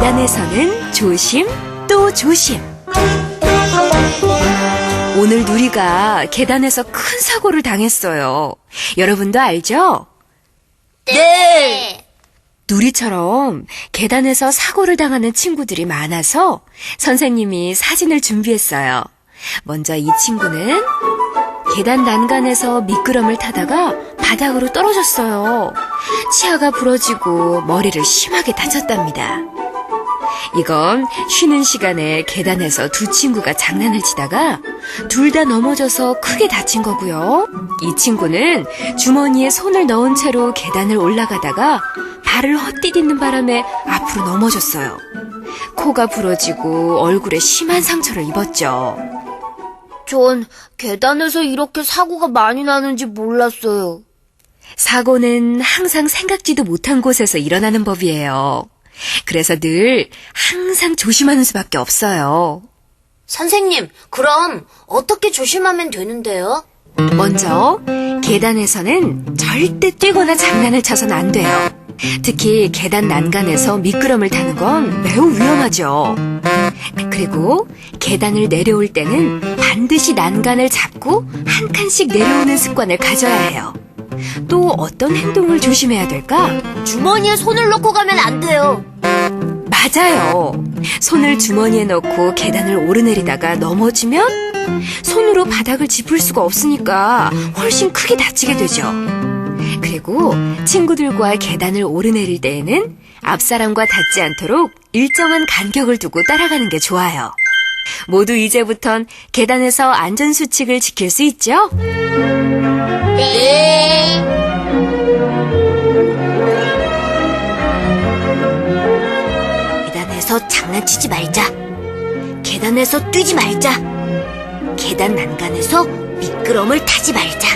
계단에서는 조심 또 조심. 오늘 누리가 계단에서 큰 사고를 당했어요. 여러분도 알죠? 네! 누리처럼 계단에서 사고를 당하는 친구들이 많아서 선생님이 사진을 준비했어요. 먼저 이 친구는 계단 난간에서 미끄럼을 타다가 바닥으로 떨어졌어요. 치아가 부러지고 머리를 심하게 다쳤답니다. 이건 쉬는 시간에 계단에서 두 친구가 장난을 치다가 둘 다 넘어져서 크게 다친 거고요. 이 친구는 주머니에 손을 넣은 채로 계단을 올라가다가 발을 헛디디는 바람에 앞으로 넘어졌어요. 코가 부러지고 얼굴에 심한 상처를 입었죠. 전 계단에서 이렇게 사고가 많이 나는지 몰랐어요. 사고는 항상 생각지도 못한 곳에서 일어나는 법이에요. 그래서 늘 항상 조심하는 수밖에 없어요. 선생님, 그럼 어떻게 조심하면 되는데요? 먼저 계단에서는 절대 뛰거나 장난을 쳐서는 안 돼요. 특히 계단 난간에서 미끄럼을 타는 건 매우 위험하죠. 그리고 계단을 내려올 때는 반드시 난간을 잡고 한 칸씩 내려오는 습관을 가져야 해요. 또 어떤 행동을 조심해야 될까? 주머니에 손을 넣고 가면 안 돼요. 맞아요. 손을 주머니에 넣고 계단을 오르내리다가 넘어지면 손으로 바닥을 짚을 수가 없으니까 훨씬 크게 다치게 되죠. 그리고 친구들과 계단을 오르내릴 때에는 앞사람과 닿지 않도록 일정한 간격을 두고 따라가는 게 좋아요. 모두 이제부턴 계단에서 안전수칙을 지킬 수 있죠? 네. 계단에서 장난치지 말자. 계단에서 뛰지 말자. 계단 난간에서 미끄럼을 타지 말자.